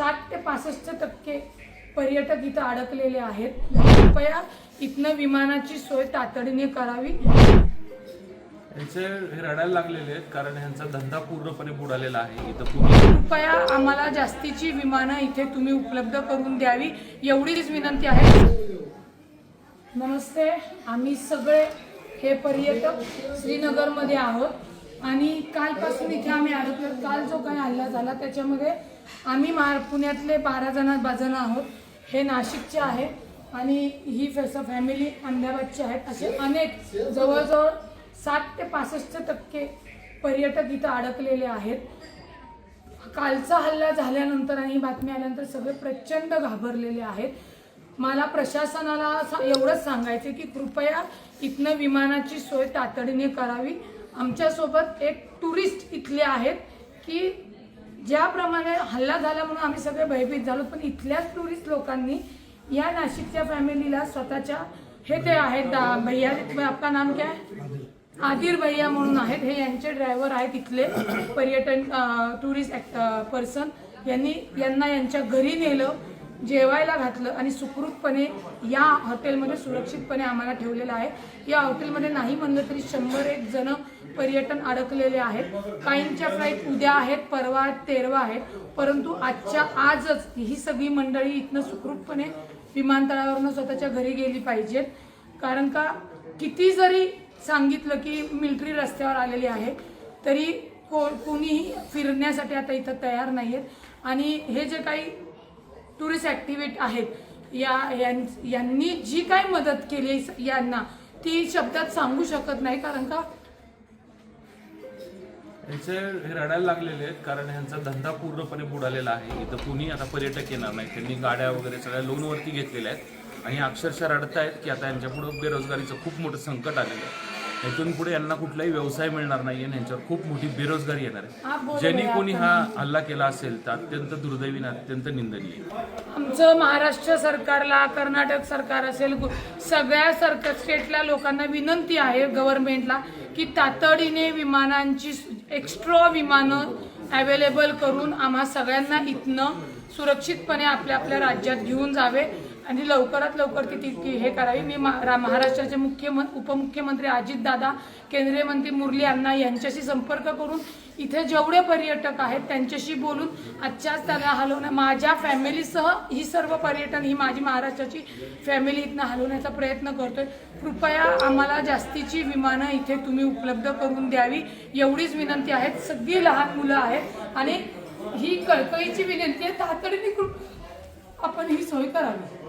साठ ते पासष्ट टक्के पर्यटक इथं अडकलेले आहेत. कृपया इथनं विमानाची सोय तातडीने करावी. यांचे हे रडायला लागलेले आहेत कारण ह्यांचा धंदा पूर्णपणे बुडालेला आहे. इथं कृपया आम्हाला जास्तीची विमानं इथे तुम्ही उपलब्ध करून द्यावी. एवढीच विनंती आहे. नमस्ते. आम्ही सगळे हे पर्यटक श्रीनगरमध्ये आहोत. आणि कालपासून इथे आम्ही अडकलो काल जो काही हल्ला झाला त्याच्यामध्ये आम्ही मा पुण्यातले बारा जण जण आहोत. हे नाशिकचे आहे आणि ही फॅस फॅमिली अहमदाबादची आहेत. असे अनेक जवळजवळ साठ ते पासष्ट टक्के पर्यटक इथं अडकलेले आहेत. कालचा हल्ला झाल्यानंतर आणि ही बातमी आल्यानंतर सगळे प्रचंड घाबरलेले आहेत. मला प्रशासनाला सा- एवढंच सांगायचं की कृपया इथनं विमानाची सोय तातडीने करावी. आमच्यासोबत एक टुरिस्ट इथले आहेत की ज्याप्रमाणे हल्ला झाला म्हणून आम्ही सगळे भयभीत झालो पण इथल्याच टुरिस्ट लोकांनी या नाशिकच्या फॅमिलीला स्वतःच्या हे ते आहेत दा- भैया आपका नाम काय आदिर भैया म्हणून आहेत. हे यांचे ड्रायव्हर आहेत इथले पर्यटन टुरिस्ट पर्सन. यांनी यांना यांच्या घरी नेलं जेवायला घातलं आणि सुखरूपपणे या हॉटेलमध्ये सुरक्षितपणे आम्हाला ठेवलेलं आहे. या हॉटेलमध्ये नाही म्हणलं तरी शंभर एक जण पर्यटन अडकलेले आहेत. काहींच्या फ्लाईट उद्या आहेत परवा आहेत तेरवा आहेत. परंतु आजच्या आजच ही सगळी मंडळी इथनं सुखरूपपणे विमानतळावरनं स्वतःच्या घरी गेली पाहिजेत. कारण का किती जरी सांगितलं की मिलिटरी रस्त्यावर आलेली आहे तरी को कोणीही फिरण्यासाठी आता इथं तयार नाही आहेत आणि हे जे काही टुरिस्ट ॲक्टिव्हेट आहेत या यां- यांनी जी काही मदत केली आहे यांना ती शब्दात सांगू शकत नाही. कारण का यांचे हे रडायला लागलेले आहेत कारण ह्यांचा धंदा पूर्णपणे बुडालेला आहे. इथं कुणी आता पर्यटक येणार नाही. त्यांनी गाड्या वगैरे सगळ्या लोनवरती घेतलेल्या आहेत. आणि अक्षरशः रडतायत की आता यांच्यापुढं बेरोजगारीचं खूप मोठं संकट आलेलं आहे. इथून पुढे यांना कुठलाही व्यवसाय मिळणार नाही आणि यांच्यावर खूप मोठी बेरोजगारी येणार आहे. ज्यांनी कोणी हा हल्ला केला असेल तर अत्यंत दुर्दैवी अत्यंत निंदनीय. आमचं महाराष्ट्र सरकारला कर्नाटक सरकार असेल सगळ्या सरकार स्टेटला लोकांना विनंती आहे गव्हर्नमेंटला की तातडीने विमानांची एक्स्ट्रा विमानं अवेलेबल करून आम्हा सगळ्यांना इथनं सुरक्षितपणे आपल्या आपल्या राज्यात घेऊन जावे. आणि लवकरात लवकर ती ती- हे करावी. मी रा- महाराष्ट्राचे मुख्य उपमुख्यमंत्री अजितदादा केंद्रीय मंत्री मुरली अण्णा यांच्याशी संपर्क करून इथे जेवढे पर्यटक आहेत त्यांच्याशी बोलून आजच्याच त्याला हलवण्या माझ्या फॅमिलीसह ही सर्व पर्यटन ही माझी महाराष्ट्राची फॅमिली इथनं हलवण्याचा प्रयत्न करतोय. कृपया आम्हाला जास्तीची विमानं इथे तुम्ही उपलब्ध करून द्यावी एवढीच विनंती आहे. सगळी लहान मुलं आहेत आणि ही कळकळीची विनंती आहे. तातडीने कृ- आपण ही सोय करावी.